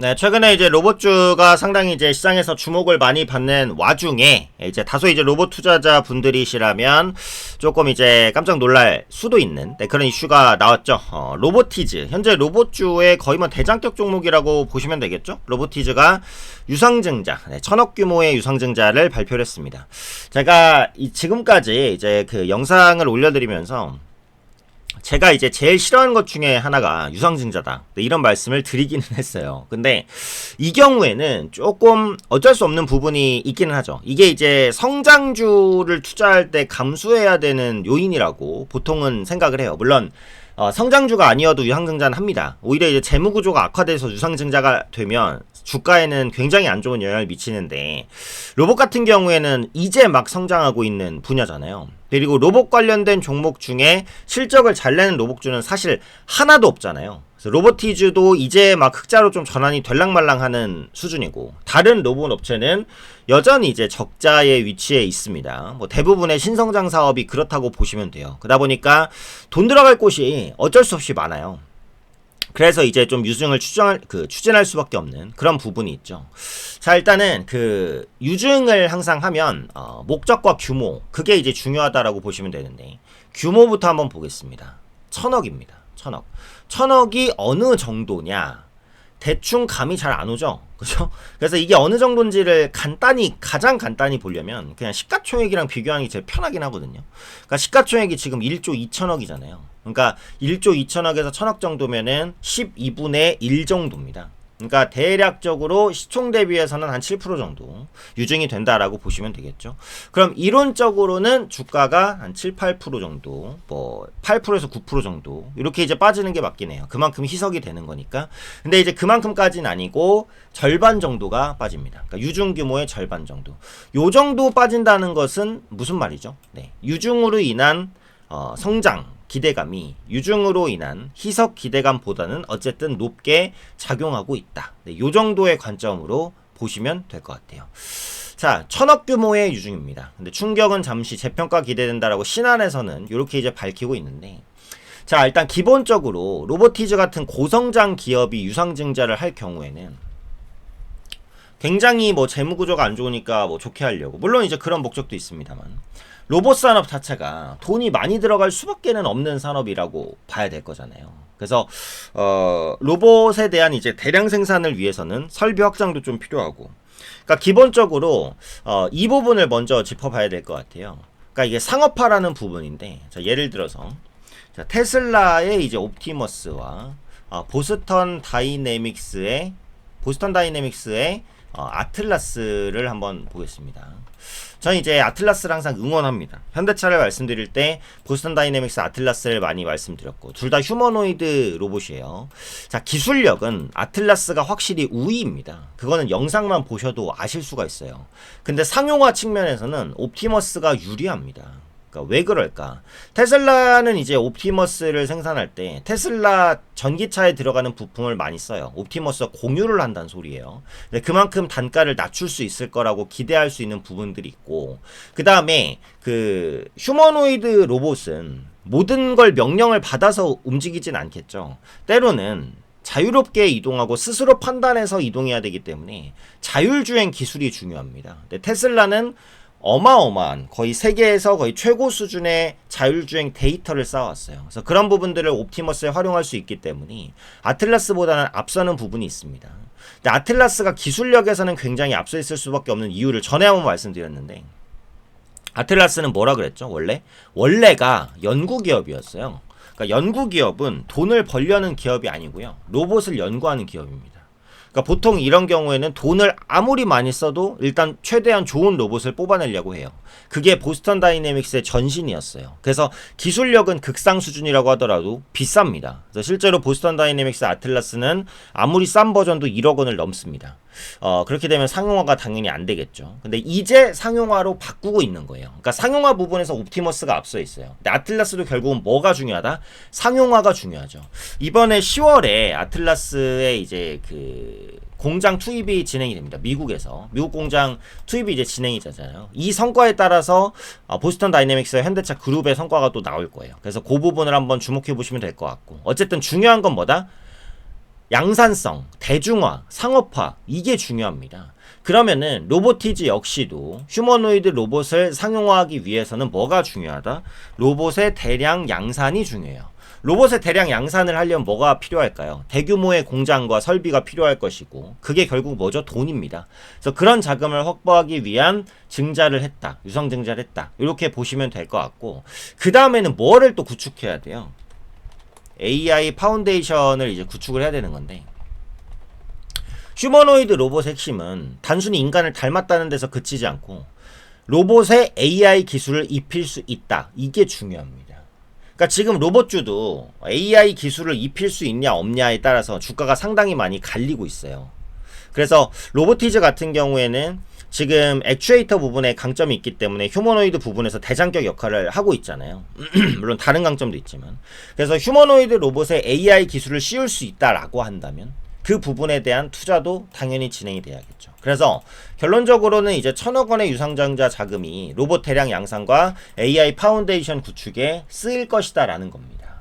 네, 최근에 이제 로봇주가 상당히 이제 시장에서 주목을 많이 받는 와중에 이제 다소 이제 로봇 투자자 분들이시라면 조금 이제 깜짝 놀랄 수도 있는 네, 그런 이슈가 나왔죠. 어, 로보티즈 현재 로봇주의 거의 뭐 대장격 종목이라고 보시면 되겠죠. 로보티즈가 유상증자 네, 천억 규모의 유상증자를 발표를 했습니다. 제가 이 지금까지 이제 그 영상을 올려드리면서 제가 이제 제일 싫어하는 것 중에 하나가 유상증자다. 네, 이런 말씀을 드리기는 했어요. 근데 이 경우에는 조금 어쩔 수 없는 부분이 있기는 하죠. 이게 이제 성장주를 투자할 때 감수해야 되는 요인이라고 보통은 생각을 해요. 물론 어, 성장주가 아니어도 유상증자는 합니다. 오히려 이제 재무 구조가 악화돼서 유상증자가 되면 주가에는 굉장히 안 좋은 영향을 미치는데 로봇 같은 경우에는 이제 막 성장하고 있는 분야잖아요. 그리고 로봇 관련된 종목 중에 실적을 잘 내는 로봇주는 사실 하나도 없잖아요. 그래서 로보티즈도 이제 막 흑자로 좀 전환이 될랑말랑하는 수준이고 다른 로봇 업체는 여전히 이제 적자의 위치에 있습니다. 뭐 대부분의 신성장 사업이 그렇다고 보시면 돼요. 그러다 보니까 돈 들어갈 곳이 어쩔 수 없이 많아요. 그래서 이제 좀 유증을 추정할 그 추진할 수밖에 없는 그런 부분이 있죠. 자 일단은 그 유증을 항상 하면 어, 목적과 규모 그게 이제 중요하다라고 보시면 되는데 규모부터 한번 보겠습니다. 천억입니다. 천억. 천억이 어느 정도냐? 대충 감이 잘 안 오죠. 그죠? 그래서 이게 어느 정도인지를 간단히 가장 간단히 보려면 그냥 시가총액이랑 비교하는 게 제일 편하긴 하거든요. 그러니까 시가총액이 지금 1조 2천억이잖아요. 그러니까 1조 2천억에서 천억 정도면은 12분의 1 정도입니다. 그러니까 대략적으로 시총 대비해서는 한 7% 정도 유증이 된다라고 보시면 되겠죠. 그럼 이론적으로는 주가가 한 7, 8% 정도, 뭐 8%에서 9% 정도 이렇게 이제 빠지는 게 맞긴 해요. 그만큼 희석이 되는 거니까. 근데 이제 그만큼까지는 아니고 절반 정도가 빠집니다. 그러니까 유증 규모의 절반 정도. 요 정도 빠진다는 것은 무슨 말이죠? 네. 유증으로 인한 어, 성장 기대감이 유증으로 인한 희석 기대감보다는 어쨌든 높게 작용하고 있다. 네, 이 정도의 관점으로 보시면 될 것 같아요. 자, 천억 규모의 유증입니다. 근데 충격은 잠시 재평가 기대된다라고 신안에서는 이렇게 이제 밝히고 있는데 자, 일단 기본적으로 로보티즈 같은 고성장 기업이 유상증자를 할 경우에는 굉장히 뭐 재무 구조가 안 좋으니까 뭐 좋게 하려고 물론 이제 그런 목적도 있습니다만 로봇 산업 자체가 돈이 많이 들어갈 수밖에는 없는 산업이라고 봐야 될 거잖아요. 그래서 어 로봇에 대한 이제 대량 생산을 위해서는 설비 확장도 좀 필요하고 그러니까 기본적으로 어 이 부분을 먼저 짚어봐야 될 것 같아요. 그러니까 이게 상업화라는 부분인데 자 예를 들어서 자, 테슬라의 이제 옵티머스와 어, 보스턴 다이내믹스의 보스턴 다이내믹스의 어, 아틀라스를 한번 보겠습니다. 저는 이제 아틀라스를 항상 응원합니다. 현대차를 말씀드릴 때 보스턴 다이내믹스 아틀라스를 많이 말씀드렸고 둘 다 휴머노이드 로봇이에요. 자 기술력은 아틀라스가 확실히 우위입니다. 그거는 영상만 보셔도 아실 수가 있어요. 근데 상용화 측면에서는 옵티머스가 유리합니다. 그러니까 왜 그럴까? 테슬라는 이제 옵티머스를 생산할 때 테슬라 전기차에 들어가는 부품을 많이 써요. 옵티머스와 공유를 한다는 소리예요. 그만큼 단가를 낮출 수 있을 거라고 기대할 수 있는 부분들이 있고 그 다음에 그 휴머노이드 로봇은 모든 걸 명령을 받아서 움직이진 않겠죠. 때로는 자유롭게 이동하고 스스로 판단해서 이동해야 되기 때문에 자율주행 기술이 중요합니다. 테슬라는 어마어마한 거의 세계에서 거의 최고 수준의 자율주행 데이터를 쌓아왔어요. 그래서 그런 부분들을 옵티머스에 활용할 수 있기 때문에 아틀라스보다는 앞서는 부분이 있습니다. 근데 아틀라스가 기술력에서는 굉장히 앞서 있을 수밖에 없는 이유를 전에 한번 말씀드렸는데 아틀라스는 뭐라 그랬죠? 원래 원래가 연구 기업이었어요. 그러니까 연구 기업은 돈을 벌려는 기업이 아니고요. 로봇을 연구하는 기업입니다. 그러니까 보통 이런 경우에는 돈을 아무리 많이 써도 일단 최대한 좋은 로봇을 뽑아내려고 해요. 그게 보스턴 다이내믹스의 전신이었어요. 그래서 기술력은 극상 수준이라고 하더라도 비쌉니다. 실제로 보스턴 다이내믹스 아틀라스는 아무리 싼 버전도 1억 원을 넘습니다. 어, 그렇게 되면 상용화가 당연히 안 되겠죠. 근데 이제 상용화로 바꾸고 있는 거예요. 그러니까 상용화 부분에서 옵티머스가 앞서 있어요. 근데 아틀라스도 결국은 뭐가 중요하다? 상용화가 중요하죠. 이번에 10월에 아틀라스의 이제 그 공장 투입이 진행이 됩니다. 미국에서 미국 공장 투입이 이제 진행이 되잖아요. 이 성과에 따라서 어, 보스턴 다이내믹스 현대차 그룹의 성과가 또 나올 거예요. 그래서 그 부분을 한번 주목해 보시면 될 것 같고 어쨌든 중요한 건 뭐다? 양산성, 대중화, 상업화 이게 중요합니다. 그러면은 로보티즈 역시도 휴머노이드 로봇을 상용화하기 위해서는 뭐가 중요하다? 로봇의 대량 양산이 중요해요. 로봇의 대량 양산을 하려면 뭐가 필요할까요? 대규모의 공장과 설비가 필요할 것이고 그게 결국 뭐죠? 돈입니다. 그래서 그런 자금을 확보하기 위한 증자를 했다. 유성 증자를 했다. 이렇게 보시면 될 것 같고 그 다음에는 뭐를 또 구축해야 돼요? AI 파운데이션을 이제 구축을 해야 되는 건데 휴머노이드 로봇의 핵심은 단순히 인간을 닮았다는 데서 그치지 않고 로봇에 AI 기술을 입힐 수 있다. 이게 중요합니다. 그러니까 지금 로봇주도 AI 기술을 입힐 수 있냐 없냐에 따라서 주가가 상당히 많이 갈리고 있어요. 그래서 로보티즈 같은 경우에는 지금 액추에이터 부분에 강점이 있기 때문에 휴머노이드 부분에서 대장격 역할을 하고 있잖아요. 물론 다른 강점도 있지만. 그래서 휴머노이드 로봇에 AI 기술을 씌울 수 있다라고 한다면 그 부분에 대한 투자도 당연히 진행이 돼야겠죠. 그래서 결론적으로는 이제 천억 원의 유상장자 자금이 로봇 대량 양산과 AI 파운데이션 구축에 쓰일 것이다라는 겁니다.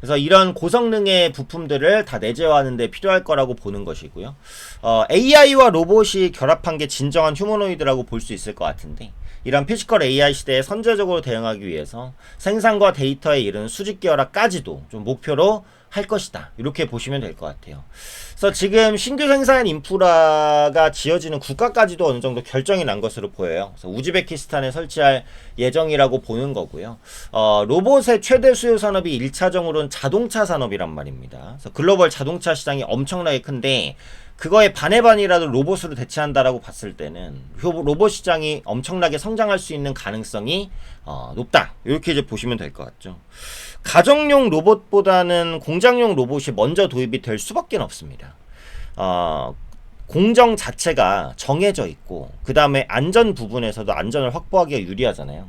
그래서 이런 고성능의 부품들을 다 내재화하는 데 필요할 거라고 보는 것이고요. 어, AI와 로봇이 결합한 게 진정한 휴머노이드라고 볼 수 있을 것 같은데 이런 피지컬 AI 시대에 선제적으로 대응하기 위해서 생산과 데이터에 이르는 수직 계열화까지도 좀 목표로 할 것이다. 이렇게 보시면 될 것 같아요. 그래서 지금 신규 생산 인프라가 지어지는 국가까지도 어느 정도 결정이 난 것으로 보여요. 그래서 우즈베키스탄에 설치할 예정이라고 보는 거고요. 어, 로봇의 최대 수요 산업이 1차적으로는 자동차 산업이란 말입니다. 그래서 글로벌 자동차 시장이 엄청나게 큰데 그거의 반의 반이라도 로봇으로 대체한다라고 봤을 때는 로봇 시장이 엄청나게 성장할 수 있는 가능성이 어, 높다. 이렇게 이제 보시면 될 것 같죠. 가정용 로봇보다는 공장용 로봇이 먼저 도입이 될 수밖에 없습니다. 어, 공정 자체가 정해져 있고 그 다음에 안전 부분에서도 안전을 확보하기가 유리하잖아요.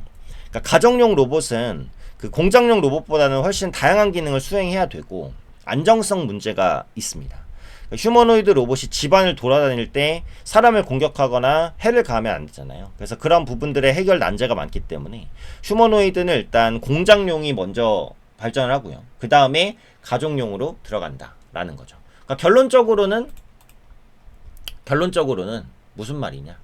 그러니까 가정용 로봇은 그 공장용 로봇보다는 훨씬 다양한 기능을 수행해야 되고 안정성 문제가 있습니다. 휴머노이드 로봇이 집안을 돌아다닐 때 사람을 공격하거나 해를 가하면 안 되잖아요. 그래서 그런 부분들의 해결 난제가 많기 때문에 휴머노이드는 일단 공장용이 먼저 발전을 하고요. 그 다음에 가족용으로 들어간다라는 거죠. 그러니까 결론적으로는 결론적으로는 무슨 말이냐?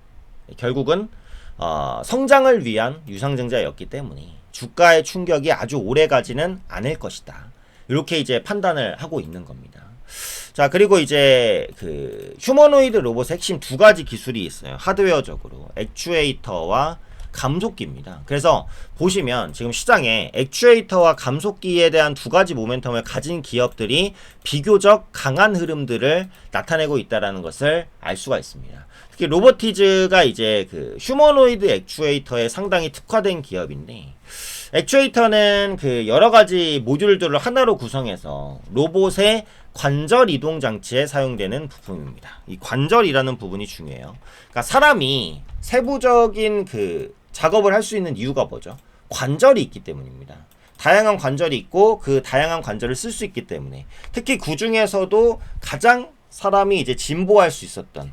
결국은 어, 성장을 위한 유상증자였기 때문에 주가의 충격이 아주 오래 가지는 않을 것이다. 이렇게 이제 판단을 하고 있는 겁니다. 자, 그리고 이제 그 휴머노이드 로봇 핵심 두 가지 기술이 있어요. 하드웨어적으로 액추에이터와 감속기입니다. 그래서 보시면 지금 시장에 액추에이터와 감속기에 대한 두 가지 모멘텀을 가진 기업들이 비교적 강한 흐름들을 나타내고 있다라는 것을 알 수가 있습니다. 특히 로보티즈가 이제 그 휴머노이드 액추에이터에 상당히 특화된 기업인데 액추에이터는 그 여러 가지 모듈들을 하나로 구성해서 로봇의 관절 이동 장치에 사용되는 부품입니다. 이 관절이라는 부분이 중요해요. 그러니까 사람이 세부적인 그 작업을 할 수 있는 이유가 뭐죠? 관절이 있기 때문입니다. 다양한 관절이 있고 그 다양한 관절을 쓸 수 있기 때문에 특히 그 중에서도 가장 사람이 이제 진보할 수 있었던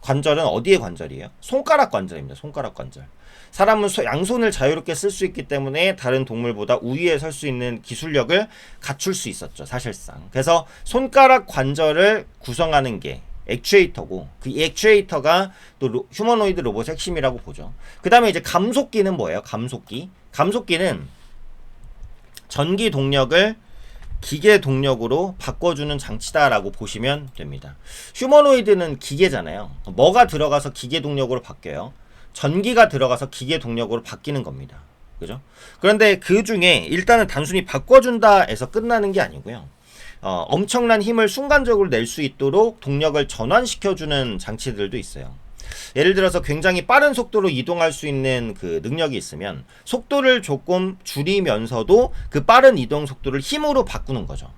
관절은 어디의 관절이에요? 손가락 관절입니다. 손가락 관절. 사람은 양손을 자유롭게 쓸 수 있기 때문에 다른 동물보다 우위에 설 수 있는 기술력을 갖출 수 있었죠. 사실상. 그래서 손가락 관절을 구성하는 게 액추에이터고 그 액추에이터가 또 로, 휴머노이드 로봇 핵심이라고 보죠. 그 다음에 이제 감속기는 뭐예요? 감속기. 감속기는 전기 동력을 기계 동력으로 바꿔주는 장치다라고 보시면 됩니다. 휴머노이드는 기계잖아요. 뭐가 들어가서 기계 동력으로 바뀌어요? 전기가 들어가서 기계 동력으로 바뀌는 겁니다. 그죠? 그런데 그 중에 일단은 단순히 바꿔준다 해서 끝나는 게 아니고요. 어, 엄청난 힘을 순간적으로 낼 수 있도록 동력을 전환시켜주는 장치들도 있어요. 예를 들어서 굉장히 빠른 속도로 이동할 수 있는 그 능력이 있으면 속도를 조금 줄이면서도 그 빠른 이동 속도를 힘으로 바꾸는 거죠.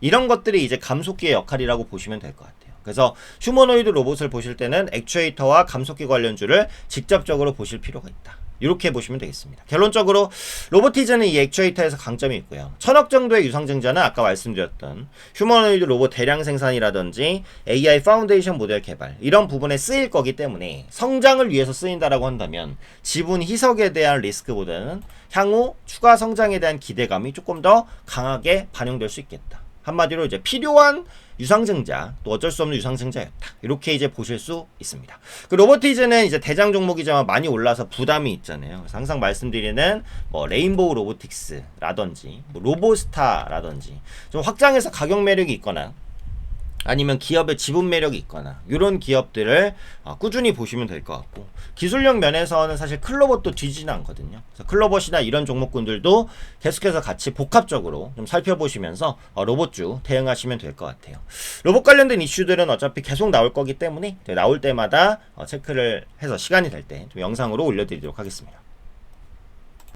이런 것들이 이제 감속기의 역할이라고 보시면 될 것 같아요. 그래서 휴머노이드 로봇을 보실 때는 액추에이터와 감속기 관련주를 직접적으로 보실 필요가 있다. 이렇게 보시면 되겠습니다. 결론적으로 로보티즈는 이 액추에이터에서 강점이 있고요. 천억 정도의 유상증자는 아까 말씀드렸던 휴머노이드 로봇 대량 생산이라든지 AI 파운데이션 모델 개발 이런 부분에 쓰일 거기 때문에 성장을 위해서 쓰인다라고 한다면 지분 희석에 대한 리스크보다는 향후 추가 성장에 대한 기대감이 조금 더 강하게 반영될 수 있겠다. 한마디로 이제 필요한 유상증자 또 어쩔 수 없는 유상증자였다. 이렇게 이제 보실 수 있습니다. 그 로보티즈는 이제 대장 종목이지만 많이 올라서 부담이 있잖아요. 그래서 항상 말씀드리는 뭐 레인보우 로보틱스라든지 뭐 로보스타라든지 좀 확장해서 가격 매력이 있거나 아니면 기업의 지분 매력이 있거나 이런 기업들을 어, 꾸준히 보시면 될 것 같고 기술력 면에서는 사실 클로버도 뒤지는 않거든요. 그래서 클로버시나 이런 종목군들도 계속해서 같이 복합적으로 좀 살펴보시면서 어, 로봇주 대응하시면 될 것 같아요. 로봇 관련된 이슈들은 어차피 계속 나올 거기 때문에 나올 때마다 어, 체크를 해서 시간이 될때좀 영상으로 올려드리도록 하겠습니다.